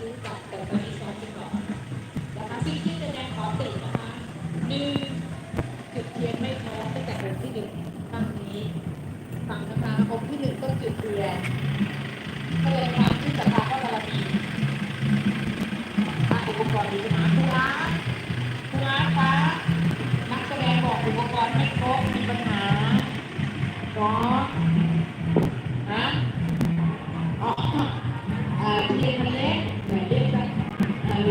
รู้จักแต่ตอนนี้ซ้อมไปก่อนนะคะสิ่งที่แสดงขอตินะคะหนึ่งจุดเทียนไม่พร้อมตั้งแต่องค์ที่หนึ่งครั้งนี้ฟังนะคะองค์ที่หนึ่งต้องจุดเทียนแสดงความที่ศรัทธาพระบารมีถ้าอุปกรณ์ดีหาทุร้านทุร้านคะนักแสดงบอกอุปกรณ์ไม่ครบมีปัญหาเนาะฮะอ๋ออ่าเทียนมัน คุ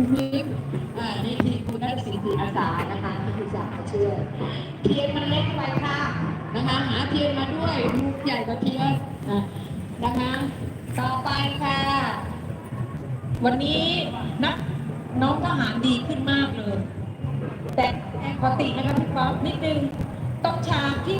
ณพิมพ์อ่า นี่ทีคุณนักศิลป์อาสานะคะที่คุณสามาช่วยเทียนมันเล็กไปค่ะนะคะ หาเทียนมาด้วยลูกใหญ่กว่าเทียนนะคะ ต่อไปค่ะ วันนี้นักน้องทหารดีขึ้นมากเลย แต่ปกตินะคะพี่ป๊อปนิดนึงต้องฉาที่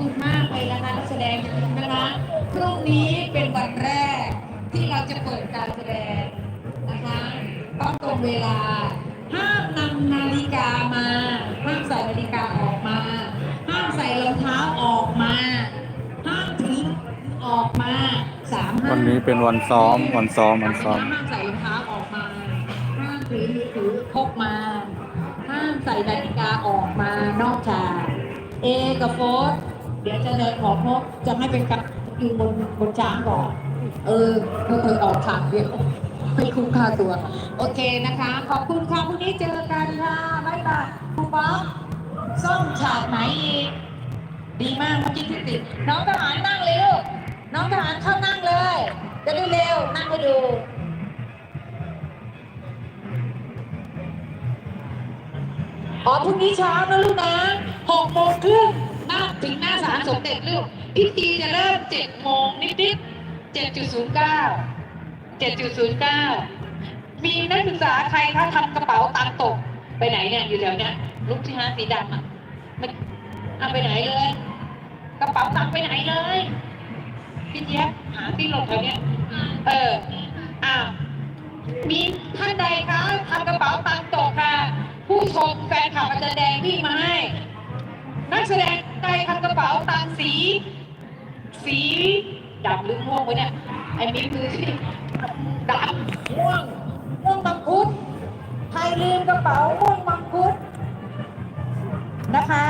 คุณมากเลยนะคะนักแสดงนะคะพรุ่งนี้เป็นวันแรกที่เราจะเปิดการแสดงนะคะต้องตรงเวลาห้ามนำนาฬิกามาห้ามใส่นาฬิกาออกมาห้ามใส่รองเท้าออกมาห้ามถือออกมาสามห้ามวันนี้เป็นวันซ้อมวันซ้อมวันซ้อมห้ามใส่รองเท้าออกมาห้ามถือมือถือพกมาห้ามใส่นาฬิกาออกมานอกฉากเอกับโฟส เดี๋ยวจะเดินขอพบจะให้เป็นกับยืนบนบนช้างก่อน เออเธอเธอออกฉากเดียวไม่คุ้มค่าตัว โอเคนะคะ ขอบคุณค่ะพรุ่งนี้เจอกันค่ะบ๊ายบายครูป๊อปส้มฉากไหนอีกดีมากเมื่อกี้ที่ติดน้องทหารนั่งเลยลูกน้องทหารเข้านั่งเลย จะได้เร็วนั่งให้ดูอ๋อพรุ่งนี้เช้านะลูกนะหกโมงครึ่งาถึงหน้าศาลสมเด็จลูกพิธีจะเริ่มเจ็ดโมงนิดๆเจ็ดจุดศูนย์เก้าเจ็ดจุดศูนย์เก้ามีนักศึกษาใครคะทำกระเป๋าตังตก ไปไหนเนี่ยอยู่แถวเนี้ยลูกที่ห้าสีดำอะมันเอาไปไหนเลย กระเป๋าตังไปไหนเลยพี่เจี๊ยบหาที่หลบแถวเนี้ยเอออ้าวมีท่านใดคะทำกระเป๋าตังตกค่ะ ผู้ชมแฟนคลับอาจารย์แดงที่มาให้ นักแสดงใดทำกระเป๋าตังสี สีดำหรือม่วงวะเนี่ยไอ้มิ้นคือที่ดำม่วงม่วงมังคุดใครลืมกระเป๋าม่วงมังคุดนะคะ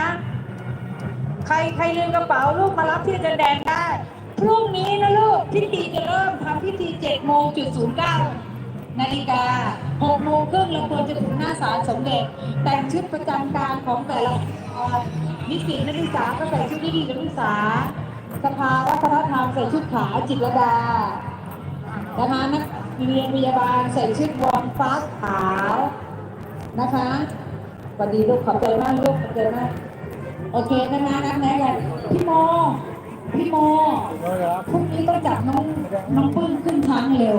ใครใครลืมกระเป๋าลูกมารับที่จารย์แดงได้พรุ่งนี้นะลูกพิธีจะเริ่มทำพิธี7โมงจุดศูนย์เก้านาฬิกา6โมงครึ่งเราควรจะถึงหน้าศาลสมเด็จ แต่งชุดประจำการของแต่ละ นิสิตนักศึกษาก็ใส่ชุดนิสิตนักศึกษา สภาวัฒนธรรมใส่ชุดขาวจิตรลดานะคะนักเรียนพยาบาลใส่ชุดวอร์มฟ้าขาวนะคะสวัสดีลูกขอบใจมากลูกขอบใจมากโอเคนะคะนักแนะกันพี่โมพี่โมพรุ่งนี้ต้องจับน้องน้องปื้มขึ้นช้างเร็ว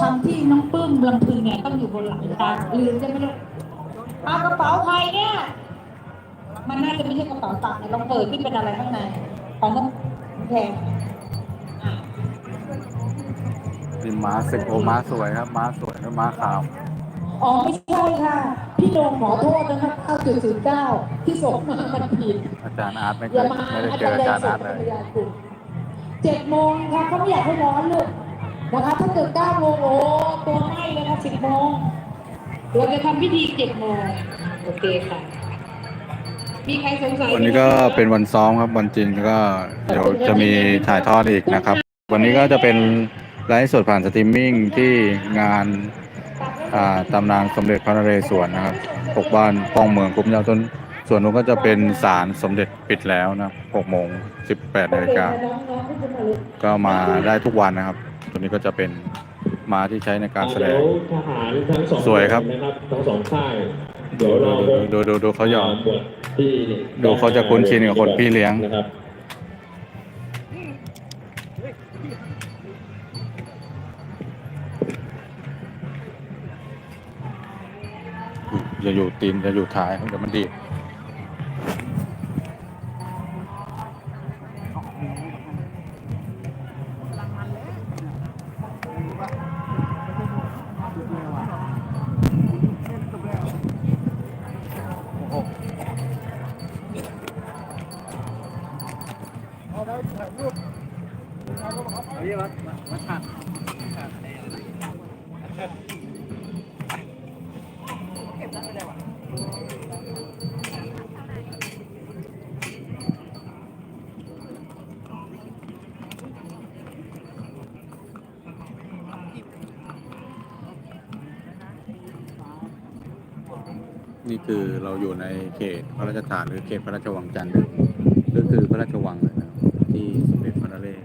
ทำที่น้องปื้มลำพึงเนี่ยต้องอยู่บนหลังช้างลืมใช่ไหมลูกเอากระเป๋าใครเนี่ย มันน่าจะไม่ใช่กระเป๋าตังค์นะลองเปิดที่เป็นอะไรข้างในของน้องแพงอะนี่ม้าสึกโอม้าสวยครับ ม้าสวยครับม้าขาว อ๋อไม่ใช่ค่ะ พี่โดงขอโทษนะคะ9.09 ที่ส่งมามันผิดอาจารย์อาร์ตไม่เคอย่ายมาไม่ได้อาเจจารอย์อาแดจางรย์อาร์ตเลยส่งพยานคุณเจ็ดโมงค่ะเขาไม่อยากให้ร้อนลูกนะคะถ้าเกิดเก้าโมงโอ้ตัวไหม้เลยนะสิบโมงเราจะทำพิธีเจ็ดโมงโอเคค่ะ มีใครสงสัยวันนี้ก็เป็นวันซ้อมครับวันจริงก็เดี๋ยวจะมีถ่ายทอดอีกนะครับ วันนี้ก็จะเป็นไลฟ์สดผ่านสตรีมมิ่งที่งานอ่าตำนานสมเด็จพระนเรศวรนะครับปกบ้านป้องเมืองคุ้มยาวต้นส่วนนู้นก็จะเป็นศาลสมเด็จปิดแล้วนะ6โมง18นาฬิกาก็มาได้ทุกวันนะครับ ตัวนี้ก็จะเป็นม้าที่ใช้ในการแสดเดี๋งยวทหารทั้งสองสวยครับนะครับทั้งสองค่าย ดูเดี๋ยวเราดูดูดูดูเขาหยอกหมวดที่ดูเขาจะคุ้นชินกับคนพี่เลี้ยงนะครับอย่าอยู่ตีนอย่าอยู่ท้ายเดี๋ยวมันดีด นี่คือเราอยู่ในเขตพระราชฐานหรือเขตพระราชวังจันทร์ก็คือพระราชวังนะครับที่สมเด็จพระนเรศ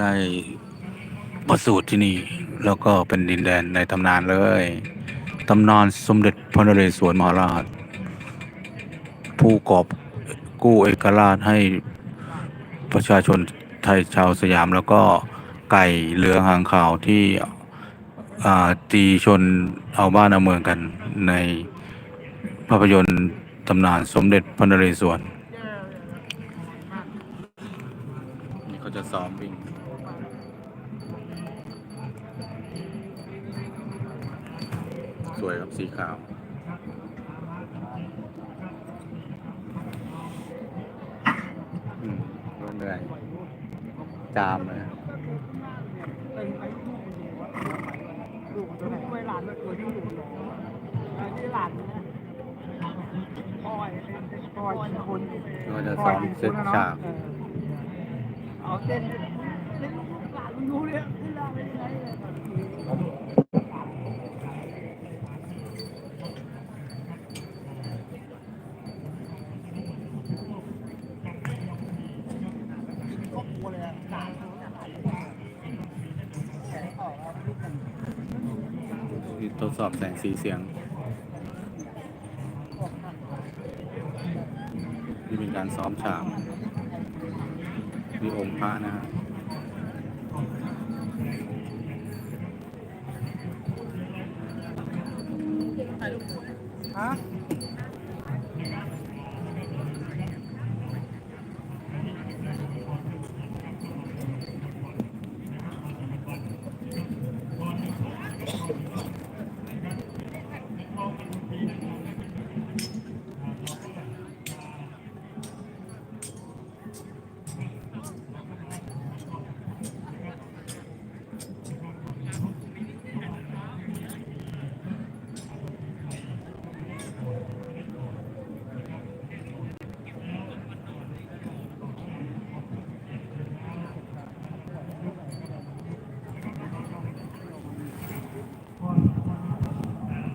ได้ประสูติที่นี่ แล้วก็เป็นดินแดนในตำนานเลยตำนานสมเด็จพระนเรศวรมหาราช ผู้กอบกู้เอกราชให้ประชาชนไทยชาวสยามแล้วก็ไก่เหลืองหางขาวที่อ่าตีชนเอาบ้านเอาเมืองกันในภาพยนตร์ตำนานสมเด็จพระนเรศวรนี่เขาจะซ้อมวิ่ง สวยครับสีขาวอืมเหนื่อยจามเลยช่วยหลานด้วยตัวลานเนี่ยพ่อยพ่อยกินคนก็จะซ้อมเซตฉากเอาเต้นเล่นลูกหลานรู้เนี่ยที่เราไม่ได้เลยครอบครัวเลยหลานเขาเนี่ยหลานแขนออกแล้วลูกกัน ทดส อบแสงสีเสียงนี่เป็นการซ้อมฉากมีองค์พระนะฮะ ฮะ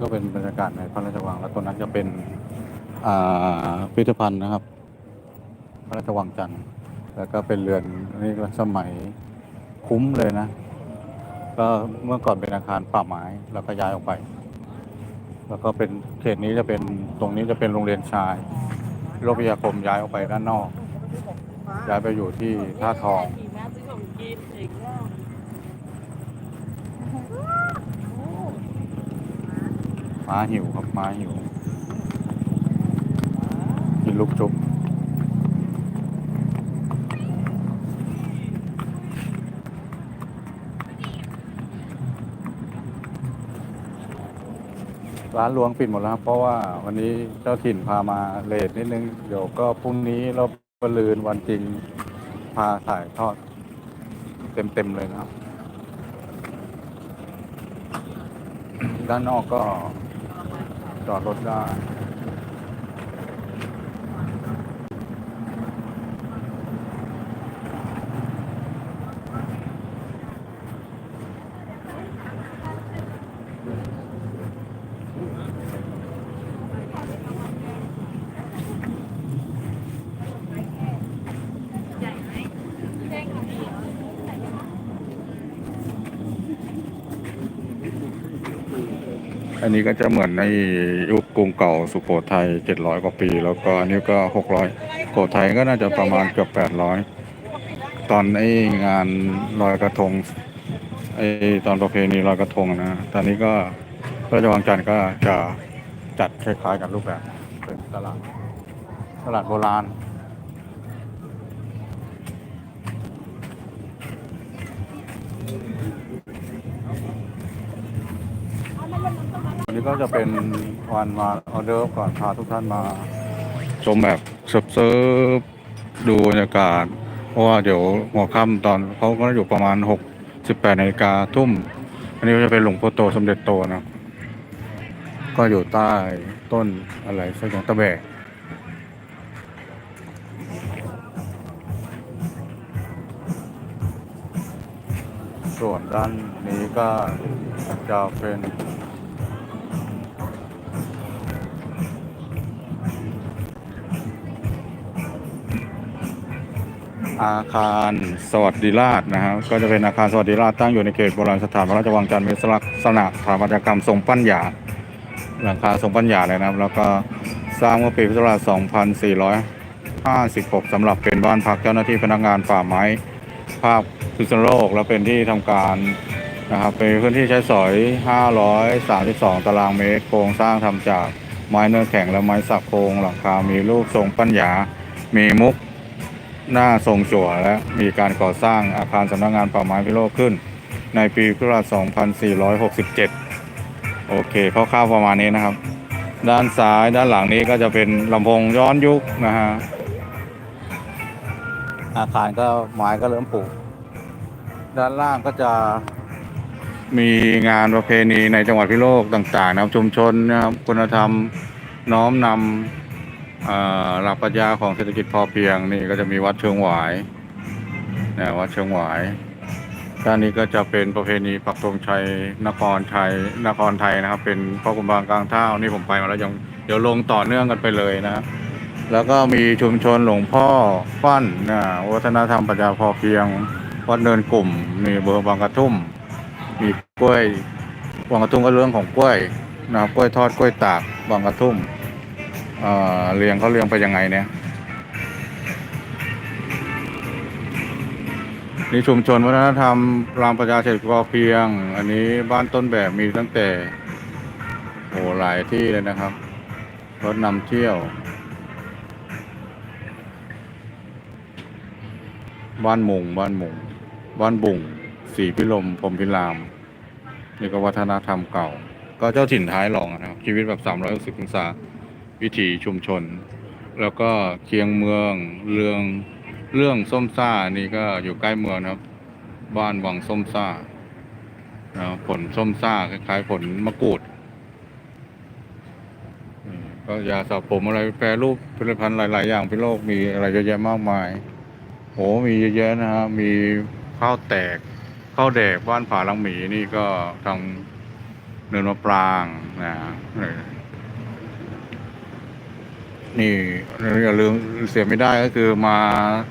ก็เป็นบรรยากาศในพระราชวัง แล้วตรงนั้นจะเป็นอ่าพิพิธภัณฑ์นะครับ พระราชวังจันทร์แล้วก็เป็นเรือนนี่ก็สมัยคุ้มเลยนะ ก็เมื่อก่อนเป็นอาคารป่าไม้แล้วก็ย้ายออกไป แล้วก็เป็นเขตนี้จะเป็นตรงนี้จะเป็นโรงเรียนชายโรพิยาคมย้ายออกไปด้านนอก ย้ายไปอยู่ที่ท่าทอง ม้าหิวครับม้าหิวกินลูกชุบร้านรวงปิดหมดแล้วครับ เพราะว่าวันนี้เจ้าถิ่นพามาเลทนิดนึง เดี๋ยวก็พรุ่งนี้เราบลืนวันจริงพาถ่ายทอด เต็ม ๆ เลยนะครับ ด้านนอกก็ จอดรถได้ อันนี้ก็จะเหมือนในยุคกรุงเก่าสุโขทัยเจ็ดร้อยกว่าปี แล้วก็อันนี้ก็หกร้อยสุโขทัยก็น่าจะประมาณเกือบแปดร้อยตอนไอ้งานลอยกระทงไอ้ตอนประเพณีลอยกระทงนะตอนนี้ก็ราชวังจันทร์ก็จะจัดคล้ายๆกันรูปแบบเป็นตลาดตลาดโบราณ นี้ก็จะเป็นวันมาออเดอร์ก่อนพาทุกท่านมา ชมแบบเซิร์ฟๆดูบรรยากาศ เพราะว่าเดี๋ยวหัวค่ำตอนเขาก็อยู่ประมาณหกสิบแปดนาฬิกาทุ่ม อันนี้ก็จะเป็นหลวงพ่อโตสมเด็จโตนะ ก็อยู่ใต้ต้นอะไรสักอย่างตะแบกส่วนด้านนี้ก็จะเป็น อาคารสวัสดิราชนะครับก็จะเป็นอาคารสวัสดิราชตั้งอยู่ในเขตโบราณสถานพระราชวังจันทร์มีลักษณะสถาปัตยกรรมทรงปั้นหยาหลังคาทรงปั้นหยาเลยนะครับ แล้วก็สร้างเมื่อปีพุทธศักราช 2456สำหรับเป็นบ้านพักเจ้าหน้าที่พนักงานป่าไม้ภาคพิษณุโลกและเป็นที่ทำการนะครับเป็นพื้นที่ใช้สอย 532 ตารางเมตร โครงสร้างทำจากไม้เนื้อแข็งและไม้สักโครงหลังคา มีรูปทรงปั้นหยามีมุก หน้าทรงจั่วและมีการก่อสร้างอาคารสำนักงานป่าไม้พิโลกขึ้น ในปีพุทธศักราช 2467 โอเคคร่าวๆประมาณนี้นะครับ ด้านซ้ายด้านหลังนี้ก็จะเป็นลำโพงย้อนยุคนะฮะอาคารก็ไม้ก็เริ่มปลูกด้านล่างก็จะมีงานประเพณีในจังหวัดพิโลกต่างๆนะครับชุมชนนะครับคุณธรรมน้อมนำ หลักปรัชญาของเศรษฐกิจพอเพียงนี่ก็จะมีวัดเชิงหวายนะวัดเชิงหวายด้านนี้ก็จะเป็นประเพณีปักธงชัยนครชัยนครไทยนะครับ เป็นพ่อกุมบางกลางเท่านี่ผมไปมาแล้วยังเดี๋ยวลงต่อเนื่องกันไปเลยนะแล้วก็มีชุมชนหลวงพ่อปั้นนะวัฒนธรรมปรัชญาพอเพียง วัดเนินกลุ่มมีเบอร์บางกระทุ่ม มีกล้วยบางกระทุ่มก็เรื่องของกล้วยนะครับกล้วยทอดกล้วยตากบางกระทุ่ม เอ่อเรียงเขาเรียงไปยังไงเนี่ยนี่ชุมชนวัฒนธรรมรามประชาเศรษฐกิจพอเพียง อันนี้บ้านต้นแบบมีตั้งแต่โอ้หลายที่เลยนะครับรถนำเที่ยว บ้านมุงบ้านมุงบ้านบุ่งสีพิลมพรมพิราม นี่ก็วัฒนธรรมเก่า ก็เจ้าถิ่นท้ายหลองนะครับ ชีวิตแบบ360องศา วิถีชุมชน แล้วก็เคียงเมืองเรื่องเรื่องส้มซ่านี่ก็อยู่ใกล้เมืองนะครับ บ้านวังส้มซ่านะผลส้มซ่าคล้ายๆผลมะกรูดก็ยาสระผมอะไรแปรรูปผลิตภัณฑ์หลาย ๆ อย่างพิโลกมีอะไรเยอะแยะมากมายโหมีเยอะแยะนะฮะมีข้าวแตกข้าวแดกบ้านผาลังหมีนี่ก็ทางเนินมะปรางนะ นี่อย่าลืมเสียไม่ได้ก็คือมา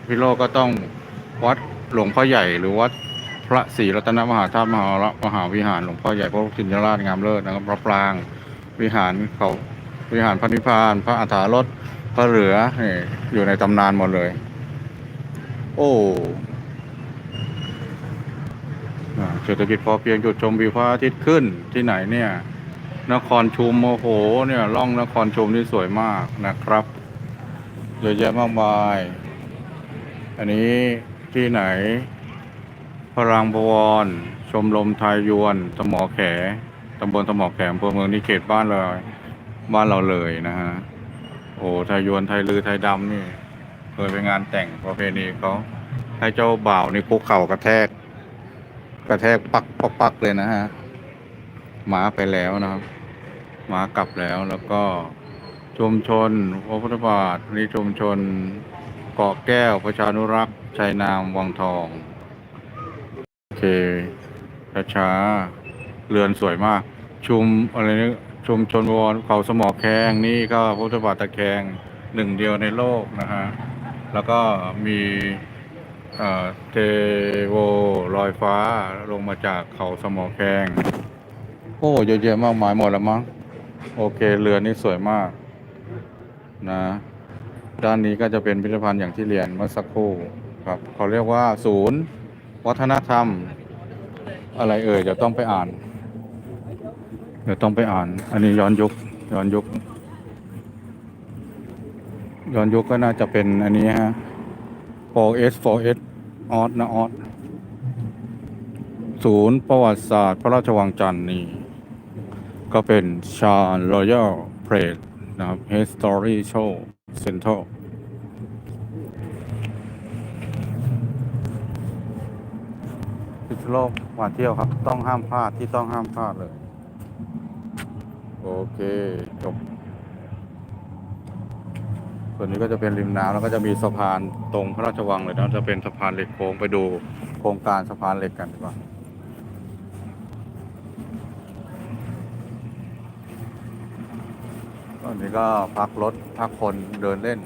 พิโลกก็ต้องวัดหลวงพ่อใหญ่หรือวัดพระศรีรัตนมหาธาตุมหามหาวิหารหลวงพ่อใหญ่พระทินราชงามเลิศนะครับพระปรางวิหารเขาวิหารพระนิพพาน พระอัฏฐารถพระเหลืออยู่ในตำนานหมดเลย โอ้เศรษฐกิจพอเพียงจุดชมวิวพระอาทิตย์ขึ้นที่ไหนเนี่ย นครชุมโอ้โห เนี่ยล่องนครชุมนี่สวยมากนะครับเยอะแยะมากมาย อันนี้ที่ไหนพลังบวร ชมรมไทยยวนสมอแขตำบลสมอแขมอำเภอเมืองนี่เขตบ้านเราบ้านเราเลยนะฮะ โอ้ไทยยวนไทยลือไทยดำนี่ เคยไปงานแต่งประเพณีเขาให้เจ้าบ่าวนี่คุกเข่ากระแทก กระแทกปักปักปักเลยนะฮะหมาไปแล้วนะครับ มากลับแล้วแล้วก็ชุมชนพระพุทธบาทนี่ชุมชนเกาะแก้วประชานุรักษ์ชัยนามวังทอง โอเคช้าๆเรือนสวยมาก ชุมอะไรนี่ชุมชนวรเขาสมอแคงนี่ก็พระพุทธบาทตะแคงหนึ่งเดียวในโลกนะฮะ แล้วก็มีเอ่อเทโวลอยฟ้าลงมาจากเขาสมอแคงโอ้เยอะแยะมากมายหมดแล้วมั้ง โอเคเรือนี่สวยมากนะด้านนี้ก็จะเป็นพิพิธภัณฑ์อย่างที่เรียนเมื่อสักครู่ครับเขาเรียกว่าศูนย์ วัฒนธรรม อะไรเอ่ยเดี๋ยวต้องไปอ่าน เดี๋ยวต้องไปอ่าน อันนี้ย้อนยุคย้อนยุคย้อนยุคก็น่าจะเป็นอันนี้ฮะ 4S 4S ออสนะออสศูนย์ประวัติศาสตร์ พระราชวังจันทร์นี่ ก็เป็นชา r รอยัลเพรสนะครับ History Show Central พิษณุโลกมาเที่ยวครับ ต้องห้ามพลาดที่ต้องห้ามพลาดเลย โอเคจบส่วนนี้ก็จะเป็นริมน้ำแล้วก็จะมีสะพานตรงพระราชวังเลยนะจะเป็นสะพานเหล็กโค้งไปดูโครงการสะพานเหล็กกันดีกว่าตอ นี้ก็พักรถ พักคนเดินเล่น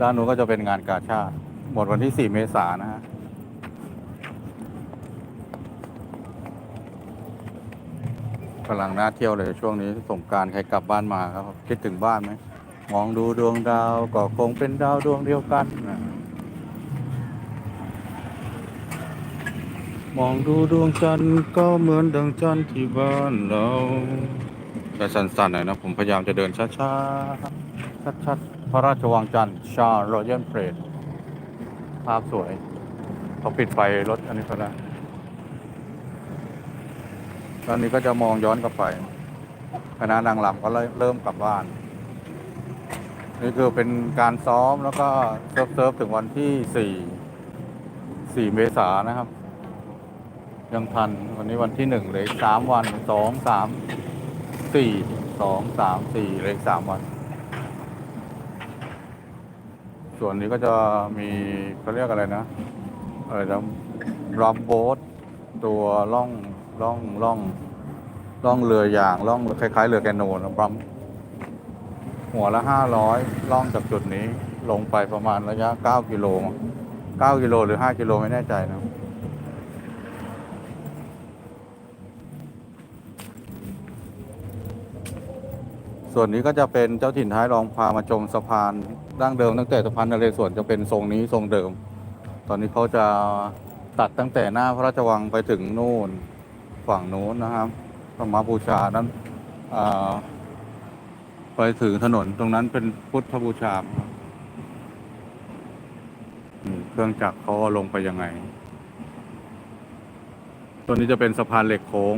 ด้านนู้นก็จะเป็นงานกาชาติ หมดวันที่ 4 เมษายนนะฮะกำลังน่าเที่ยวเลยช่วงนี้สงการใครกลับบ้านมาครับ คิดถึงบ้านไหม มองดูดวงดาวก็คงเป็นดาวดวงเดียวกันนะ มองดูดวงจันทร์ก็เหมือนดังจันทร์ที่บ้านเราแต่สั้นๆหน่อยนะ ผมพยายามจะเดินช้าๆ ชัดๆ พระราชวังจันทร์ชาร์ลอยัลเพรสภาพสวยเขาปิดไฟรถอันนี้เขาแล้วตอนนี้ก็จะมองย้อนกลับไปคณะนางรำก็เริ่มกลับบ้าน นี่คือเป็นการซ้อมแล้วก็เซิร์ฟเซิร์ฟถึงวันที่สี่สี่เมษานะครับ ยังทัน วันนี้วันที่หนึ่งเหลยสามวันสองสามสี่สองสามสี่เหลยสามวัน ส่วนนี้ก็จะมีเขาเรียกอะไรนะอะไรนะรัมโบ๊ทตัวล่องล่องล่องล่องเรือยางล่องคล้าย ๆ เรือแกนโนนะบัมหัวละห้าร้อยล่องจากจุดนี้ลงไปประมาณระยะเก้ากิโลเก้ากิโลหรือห้ากิโลไม่แน่ใจนะ ส่วนนี้ก็จะเป็นเจ้าถิ่นท้ายรองพามาชมสะพานดั้งเดิมตั้งแต่สะพานนเรศวรจะเป็นทรงนี้ทรงเดิม ตอนนี้เขาจะตัดตั้งแต่หน้าพระราชวังไปถึงนู่นฝั่งนู้นนะครับพระมาบูชานั้นไปถึงถนนตรงนั้นเป็นพุทธบูชาเครื่องจักรเขาเอาลงไปยังไง ตัวนี้จะเป็นสะพานเหล็กโค้ง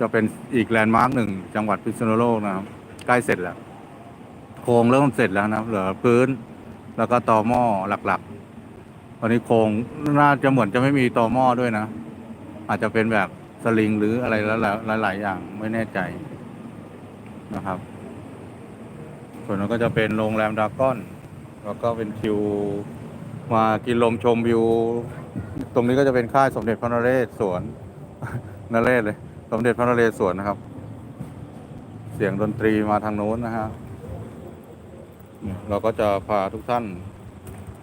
จะเป็นอีกแลนด์มาร์กหนึ่งจังหวัดพิษณุโลกนะครับ ใกล้เสร็จแล้ว โครงเริ่มเสร็จแล้วนะเหลือพื้น แล้วก็ตอหม้อหลักๆตอนนี้โครงน่าจะเหมือนจะไม่มีตอหม้อด้วยนะ อาจจะเป็นแบบสลิงหรืออะไรหลายๆอย่างไม่แน่ใจนะครับ ส่วนนั้นก็จะเป็นโรงแรมดากอน แล้วก็เป็นคิวมากินลมชมวิว ตรงนี้ก็จะเป็นค่ายสมเด็จพระนเรศสวนนเรศเลย สมเด็จพระนเรศวรนะครับ เสียงดนตรีมาทางโน้นนะฮะเนี่ยเราก็จะพาทุกท่าน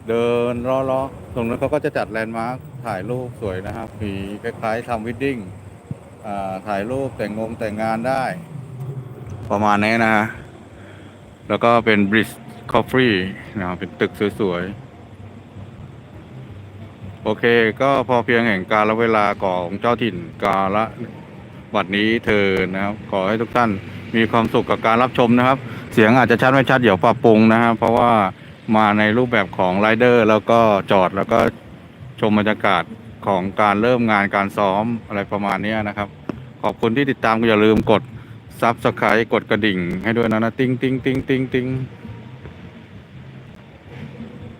เดินล้อๆตรงนั้นเขาก็จะจัดแลนด์มาร์คถ่ายรูปสวยนะครับมีคล้ายๆทำวิดดิ้งถ่ายรูปแต่งงงแต่งงานได้ ประมาณนี้นะฮะแล้วก็เป็นบริสคอฟฟี่นะครับเป็นตึกสวยๆ โอเค ก็พอเพียงแห่งการละเวลาของเจ้าถิ่นกาละบัดนี้เธอนะครับ ขอให้ทุกท่าน มีความสุขกับการรับชมนะครับ เสียงอาจจะชัดไม่ชัดเดี๋ยวปรับปรุงนะครับเพราะว่ามาในรูปแบบของไรเดอร์แล้วก็จอดแล้วก็ชมบรรยากาศของการเริ่มงานการซ้อมอะไรประมาณนี้นะครับ ขอบคุณที่ติดตามก็อย่าลืมกดซับสไครต์กดกระดิ่ง ให้ด้วยนะนะติ้งติ้งติ้งติ้งติ้ง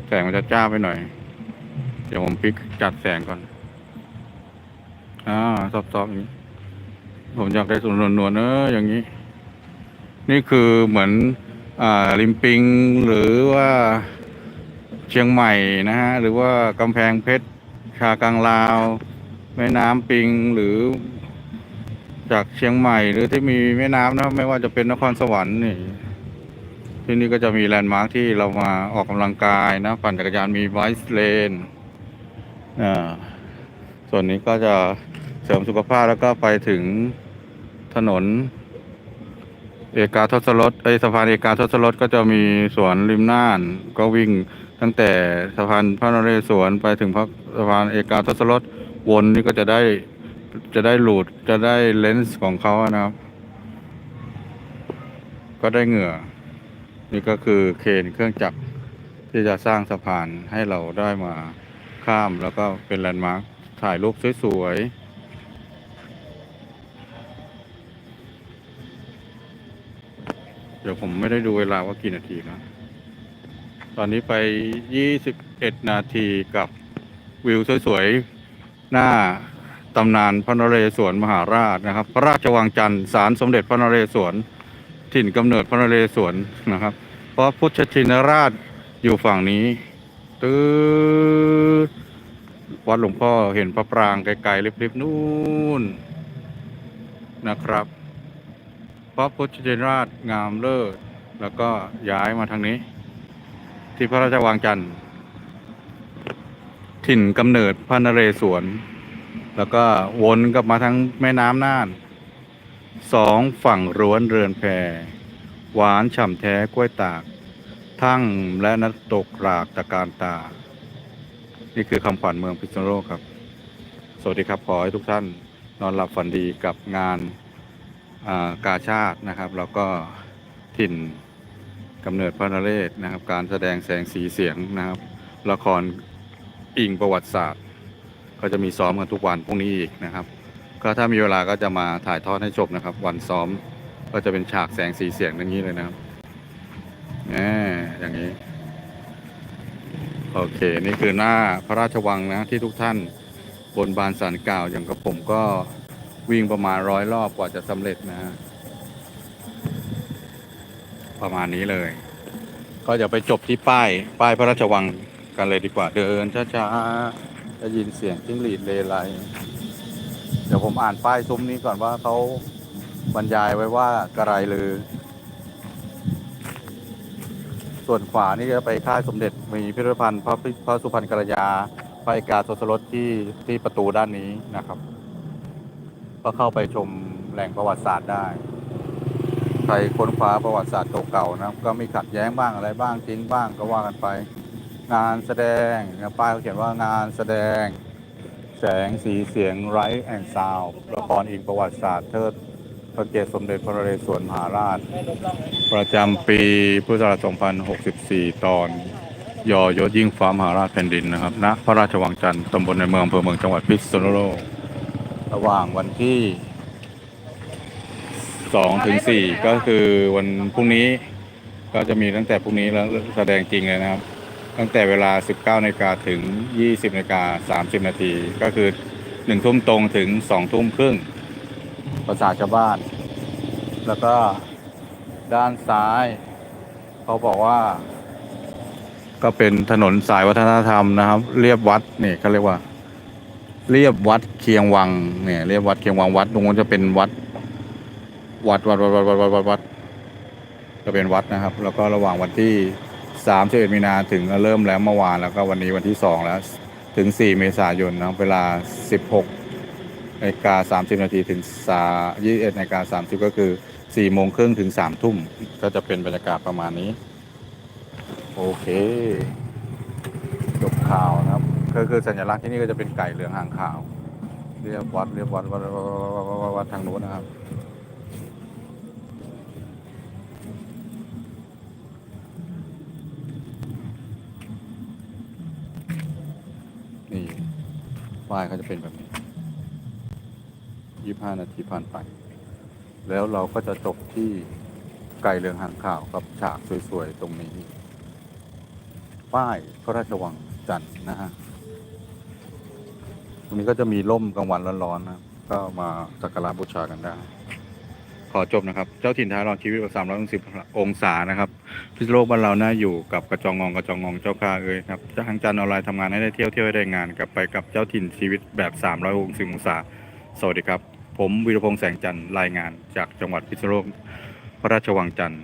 แสงมันจะจ้าไปหน่อย เดี๋ยวผมพลิกจัดแสงก่อนอ่าซอบๆอย่างนี้ ผมอยากได้ส่วนนวลๆเอออย่างนี้ นี่คือเหมือนอริมปิงหรือว่าเชียงใหม่นะฮะหรือว่ากำแพงเพชรชากลางลาว แม่น้ำปิงหรือ จากเชียงใหม่หรือที่มีแม่น้ำนะไม่ว่าจะเป็นนครสวรรค์นี่ที่นี่ก็จะมีแลนด์มาร์คที่เรามาออกกำลังกายนะปั่นจักรยานมีไวส์เลนอ่าส่วนนี้ก็จะเสริมสุขภาพแล้วก็ไปถึงถนน อกาทศรถไอสะพานเอกาทศรถก็จะมีสวนริมน่าน ก็วิ่งตั้งแต่สะพานพระนเรศวรไปถึงพระสะพานเอกาทศรถวนนี่ก็จะได้จะได้หลุดจะได้เลนส์ของเขานะครับ ก็ได้เหงื่อ นี่ก็คือเคนเครื่องจักรที่จะสร้างสะพานให้เราได้มาข้ามแล้วก็เป็นแลนด์มาร์คถ่ายรูปสวยๆ เดี๋ยวผมไม่ได้ดูเวลาว่ากี่นาทีนะ ตอนนี้ไป 21 นาทีกับวิวสวยๆ หน้าตำนานพระนเรศวรมหาราชนะครับ พระราชวังจันทร์ศาลสมเด็จพระนเรศวรถิ่นกำเนิดพระนเรศวรนะครับ เพราะพุทธชินราชอยู่ฝั่งนี้ตื้อวัดหลวงพ่อเห็นพระปรางไกลๆริบๆนู่นนะครับ ราะพุทธชินราชงามเลิศแล้วก็ย้ายมาทางนี้ ที่พระราชวังจันทร์ ถิ่นกำเนิดพระนเรศวร แล้วก็วนกลับมาทางแม่น้ำน่านสองฝั่งร้วนเรือนแพหวานฉ่ำแท้กล้วยตาก ทั้งและนัตกรากตะการตา นี่คือคำขวัญเมืองพิษณุโลกครับ สวัสดีครับ ขอให้ทุกท่านนอนหลับฝันดีกับงาน กาชาตินะครับแล้วก็ถิ่นกำเนิดพระนเรศนะครับ การแสดงแสงสีเสียงนะครับ ละครอิงประวัติศาสตร์ ก็จะมีซ้อมกันทุกวันพรุ่งนี้อีกนะครับ ก็ถ้ามีเวลาก็จะมาถ่ายทอดให้ชมนะครับ วันซ้อมก็จะเป็นฉากแสงสีเสียงอย่างนี้เลยนะครับแหมอย่างนี้ โอเค นี่คือหน้าพระราชวังนะที่ทุกท่านบนบานสารกล่าวอย่างกับผมก็ วิ่งประมาณร้อยรอบกว่าจะสำเร็จนะฮะประมาณนี้เลย ก็จะไปจบที่ป้าย ป้ายพระราชวังกันเลยดีกว่า เดินช้าๆได้ยินเสียงจิ้งหรีดเลไลเดี๋ยวผมอ่านป้ายซุ้มนี้ก่อนว่าเขาบรรยายไว้ว่ากระไรลือ ส่วนขวานี่จะไปค่ายสมเด็จมีพิพิธภัณฑ์พระพระสุพรรณกัลยาพระเอกาทศรถที่ที่ประตูด้านนี้นะครับ ก็เข้าไปชมแหล่งประวัติศาสตร์ได้ ใครค้นคว้าประวัติศาสตร์เก่าๆนะครับ ก็มีขัดแย้งบ้างอะไรบ้างจริงบ้างก็ว่ากันไป งานแสดงนะป้ายเขาเขียนว่างานแสดง แสงสีเสียงไรท์แอนด์ซาวละครอิงประวัติศาสตร์เทิดพระเกียรติสมเด็จพระนเรศวรมหาราช ประจำปีพุทธศักราช2064 ตอนยอยศยิ่งฟ้ามหาราชแผ่นดินนะครับณพระราชวังจันทร์ตำบลในเมืองอำเภอเมืองจังหวัดพิษณุโลก ระหว่างวันที่2ถึง4ก็คือวันพรุ่งนี้ก็จะมีตั้งแต่พรุ่งนี้แล้วแสดงจริงเลยนะครับ ตั้งแต่เวลา 19นาฬิกาถึง 20นาฬิกา30 นาทีก็คือ1ทุ่มตรงถึง2ทุ่มครึ่งภาษาชาวบ้าน แล้วก็ด้านซ้าย เขาบอกว่า ก็เป็นถนนสายวัฒนธรรมนะครับ เรียบวัดนี่เขาเรียกว่า เรียบวัดเคียงวังเนี่ยเรียบวัดเคียงวังวัดตรงนู้นจะเป็นวัด วัดวัดวัดวัดวัดวัดวัดวัดก็เป็นวัดนะครับ แล้วก็ระหว่างวันที่สามเอ็ดมีนาถึงเริ่มแล้วเมื่อวานแล้วก็วันนี้วันที่สองแล้วถึงสี่เมษายนนะเวลาสิบหกนาฬิกาสามสิบนาทีถึงสายี่สิบเอ็ดนาฬิกาสามสิบก็คือสี่โมงครึ่งถึงสามทุ่มก็จะเป็นบรรยากาศประมาณนี้ โอเคจบข่าวนะ ก็คือสัญลักษณ์ที่นี่ก็จะเป็นไก่เหลืองหางขาว เรียบวัดเรียบวัดวัดวัดวัดวัดวัดวัดทางโน้นนะครับนี่ป้ายเขาจะเป็นแบบนี้ยี่ห้านาทีผ่านไป แล้วเราก็จะจบที่ไก่เรืองหางขาวกับฉากสวย ๆ ตรงนี้ ป้ายพระราชวังจันทร์นะฮะ ตรงนี้ก็จะมีร่มกลางวันร้อนๆนะก็มาสักการะบูชากันได้ ขอจบนะครับ เจ้าถิ่นท้ายรอชีวิตสามร้อยสิบองศานะครับพิษโลกบ้านเราน่าอยู่กับกระจองงองกระจองงองเจ้าข้าเอ้ยครับทางจันทร์ออนไลน์ทำงานให้ได้เที่ยวเที่ยวให้ได้งานกลับไปกับเจ้าถิ่นชีวิตแบบ3 6 0อยองศา สวัสดีครับ ผมวีรพงษ์แสงจันทร์รายงานจากจังหวัดพิษโลกพระราชวังจันทร์